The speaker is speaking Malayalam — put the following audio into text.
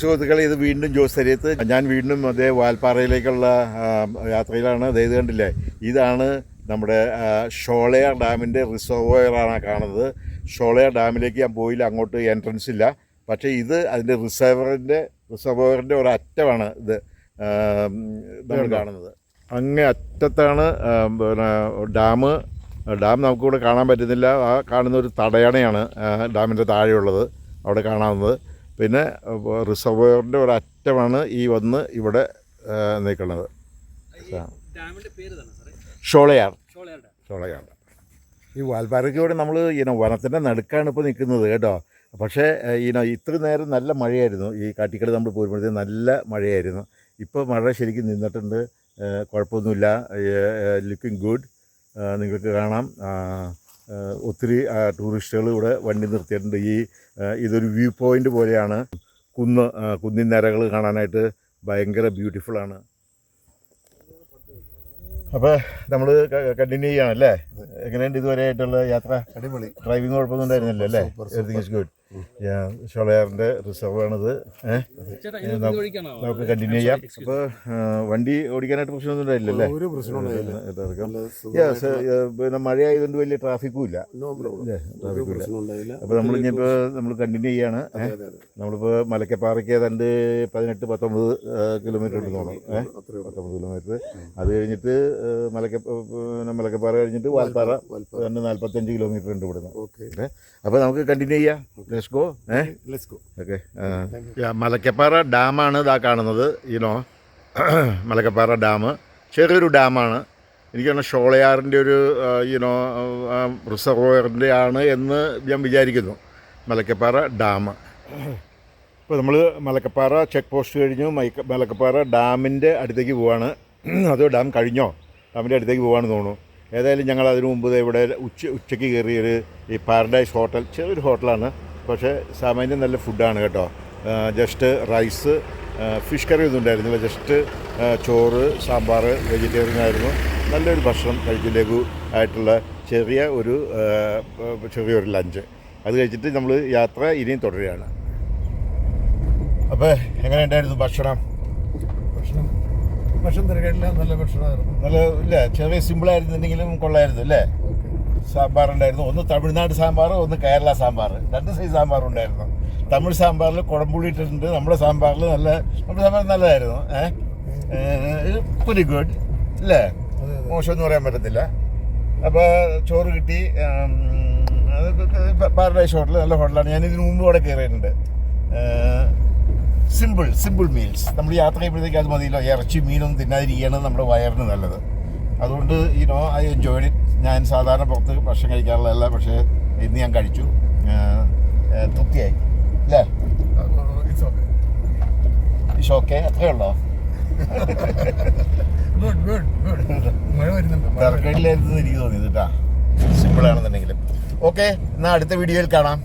സുഹൃത്തുക്കളെ ഇത് വീണ്ടും ജോസ് തരീത്ത് ഞാൻ വീണ്ടും അതേ വാൽപ്പാറയിലേക്കുള്ള യാത്രയിലാണ്. അതായത് കണ്ടില്ലേ? ഇതാണ് നമ്മുടെ ഷോളയ ഷോളയാർ ഡാമിന്റെ റിസർവോയറാണ് കാണുന്നത്. ഷോളയ ഡാമിലേക്ക് ഞാൻ പോയില്ല അങ്ങോട്ട് എൻട്രൻസ് ഇല്ല. പക്ഷേ ഇത് അതിന്റെ റിസർവറിന്റെ റിസർവോയറിന്റെ ഒരു അറ്റമാണ് ഇത് നമ്മൾ കാണുന്നത്. അങ്ങേ അറ്റത്താണ് പിന്നെ ഡാം. ഡാം നമുക്കിവിടെ കാണാൻ പറ്റുന്നില്ല. ആ കാണുന്ന ഒരു തടയണയാണ് ഡാമിന്റെ താഴെയുള്ളത് അവിടെ കാണാവുന്നത്. പിന്നെ റിസർവയറിന്റെ ഒരു അറ്റമാണ് ഈ വന്ന് ഇവിടെ നിൽക്കുന്നത്. ഷോളയാർ. ഷോളയാർ. ഈ വാൽപ്പാറയ്ക്കൂടെ നമ്മൾ ഇനം വനത്തിന്റെ നടുക്കാണ് ഇപ്പോൾ നിൽക്കുന്നത് കേട്ടോ. പക്ഷേ ഇനം ഇത്ര നേരം നല്ല മഴയായിരുന്നു. ഈ കാട്ടിക്കട നമ്മൾ പോരുമ്പോഴത്തേക്ക് നല്ല മഴയായിരുന്നു. ഇപ്പോൾ മഴ ശരിക്കും നിന്നിട്ടുണ്ട്. കുഴപ്പമൊന്നുമില്ല. Looking good. നിങ്ങൾക്ക് കാണാം. ഒത്തിരി ടൂറിസ്റ്റുകൾ ഇവിടെ വണ്ടി നിർത്തിയിട്ടുണ്ട്. ഈ ഇതൊരു വ്യൂ പോയിന്റ് പോലെയാണ്. കുന്ന് കുന്നിൻ നിരകൾ കാണാനായിട്ട് ഭയങ്കര ബ്യൂട്ടിഫുള്ളാണ് അപ്പോൾ നമ്മൾ കണ്ടിന്യൂ ചെയ്യണം അല്ലേ? എങ്ങനെയുണ്ട് ഇതുവരെയായിട്ടുള്ള യാത്ര? അടിപൊളി. ഡ്രൈവിംഗ് കുഴപ്പമൊന്നും ഉണ്ടായിരുന്നില്ല അല്ലേ എവറിങ് ഇസ് ഗുഡ് ഷോളയാറിന്റെ റിസർവ് ആണിത്. ഏഹ് ചേട്ടാ ഏ, ഇത് നമുക്ക് കണ്ടിന്യൂ ചെയ്യാം. അപ്പോൾ വണ്ടി ഓടിക്കാനായിട്ട് പ്രശ്നമൊന്നും ഉണ്ടായില്ലല്ലേ? yeah, പിന്നെ മഴയായതുകൊണ്ട് വലിയ ട്രാഫിക്കും ഇല്ല. ട്രാഫിക്കും ഇല്ല. അപ്പോൾ നമ്മൾ ഇനിയിപ്പോൾ നമ്മൾ കണ്ടിന്യൂ ചെയ്യാണ്. നമ്മളിപ്പോൾ മലക്കപ്പാറയ്ക്ക് ഏതാണ്ട് പതിനെട്ട് പത്തൊമ്പത് കിലോമീറ്റർ ഉണ്ട് തോന്നുന്നു. ഏഹ്. പത്തൊമ്പത് കിലോമീറ്റർ അത് കഴിഞ്ഞിട്ട് മലക്ക മലക്കപ്പാറ കഴിഞ്ഞിട്ട് വാൽപ്പാറ. രണ്ട് നാൽപ്പത്തഞ്ച് കിലോമീറ്റർ ഉണ്ട് ഇവിടുന്ന്. ഓക്കെ. അപ്പോൾ നമുക്ക് കണ്ടിന്യൂ ചെയ്യാം. Let's go let's go okay Malakkappara ഡാമാണ് ഇതാ കാണുന്നത് ഈനോ മലക്കപ്പാറ ഡാം. ചെറിയൊരു ഡാമാണ്. എനിക്ക് തോന്നുന്നു ഷോളയാറിന്റെ ഒരു യുനോ റിസർവോയറിന്റെ ആണ് എന്ന് ഞാൻ വിചാരിക്കുന്നു. മലക്കപ്പാറ ഡാം. ഇപ്പോൾ നമ്മൾ മലക്കപ്പാറ ചെക്ക് പോസ്റ്റ് കഴിഞ്ഞു. മൈക്ക മലക്കപ്പാറ ഡാമിന്റെ അടുത്തേക്ക് പോവാണ്. അതോ ഡാം കഴിഞ്ഞോ? ഡാമിന്റെ അടുത്തേക്ക് പോവാണെന്ന് തോന്നുന്നു. ഏതായാലും ഞങ്ങൾ അതിനു മുമ്പ് ദേ ഇവിടെ ഉച്ച ഉച്ചയ്ക്ക് കയറിയൊരു ഈ പാരഡൈസ് ഹോട്ടൽ ചെറിയൊരു ഹോട്ടലാണ്. പക്ഷേ സാമാന്യം നല്ല ഫുഡാണ് കേട്ടോ. ജസ്റ്റ് റൈസ് ഫിഷ് കറി ഒന്നും ഉണ്ടായിരുന്നില്ല. ജസ്റ്റ് ചോറ് സാമ്പാർ വെജിറ്റേറിയൻ ആയിരുന്നു. നല്ലൊരു ഭക്ഷണം കഴിച്ചിലേക്ക് ആയിട്ടുള്ള ചെറിയ ഒരു ചെറിയൊരു ലഞ്ച് അത് കഴിച്ചിട്ട് നമ്മൾ യാത്ര ഇനിയും തുടരുകയാണ്. അപ്പോൾ എങ്ങനെ ഉണ്ടായിരുന്നു ഭക്ഷണം? ഭക്ഷണം ഭക്ഷണം തിരക്കില്ല നല്ല ഭക്ഷണമായിരുന്നു. നല്ല ഇല്ല ചെറിയ സിമ്പിളായിരുന്നുണ്ടെങ്കിലും കൊള്ളായിരുന്നു അല്ലേ? സാമ്പാർ ഉണ്ടായിരുന്നു ഒന്ന് തമിഴ്നാട് സാമ്പാർ ഒന്ന് കേരള സാമ്പാർ രണ്ട് സൈസ് സാമ്പാറുണ്ടായിരുന്നു. തമിഴ് സാമ്പാറിൽ കുഴമ്പുളി ഇട്ടിട്ടുണ്ട്. നമ്മുടെ സാമ്പാറിൽ നല്ല നമ്മുടെ സാമ്പാർ നല്ലതായിരുന്നു. ഏഹ് പുരി ഗുഡ് അല്ലേ മോശമെന്ന് പറയാൻ പറ്റത്തില്ല. അപ്പോൾ ചോറ് കിട്ടി. പാരഡൈസ് ഹോട്ടൽ നല്ല ഹോട്ടലാണ്. ഞാൻ ഇതിന് മുമ്പ് അവിടെ കയറിയിട്ടുണ്ട്. സിമ്പിൾ സിമ്പിൾ മീൽസ് നമ്മൾ യാത്ര ചെയ്യുമ്പോഴത്തേക്ക് അത് മതിയല്ലോ. ഇറച്ചി മീനൊന്നും തിന്നാതിരിക്കുകയാണ് നമ്മുടെ വയറിന് നല്ലത്. അതുകൊണ്ട് ഈ നോ ഐ എൻജോയ്ഡ് ഇറ്റ് ഞാൻ സാധാരണ പുറത്ത് ഭക്ഷണം കഴിക്കാറുള്ളതല്ല പക്ഷേ ഇന്ന് ഞാൻ കഴിച്ചു. തൃപ്തിയായി. അല്ലേ? ഇറ്റ്സ് ഓക്കെ അത്രേ ഉള്ളോ? തിരക്കേടിലായിരുന്നു എനിക്ക് തോന്നിയത് കേട്ടാ സിമ്പിളാണെന്നുണ്ടെങ്കിലും ഓക്കെ എന്നാൽ അടുത്ത വീഡിയോയിൽ കാണാം.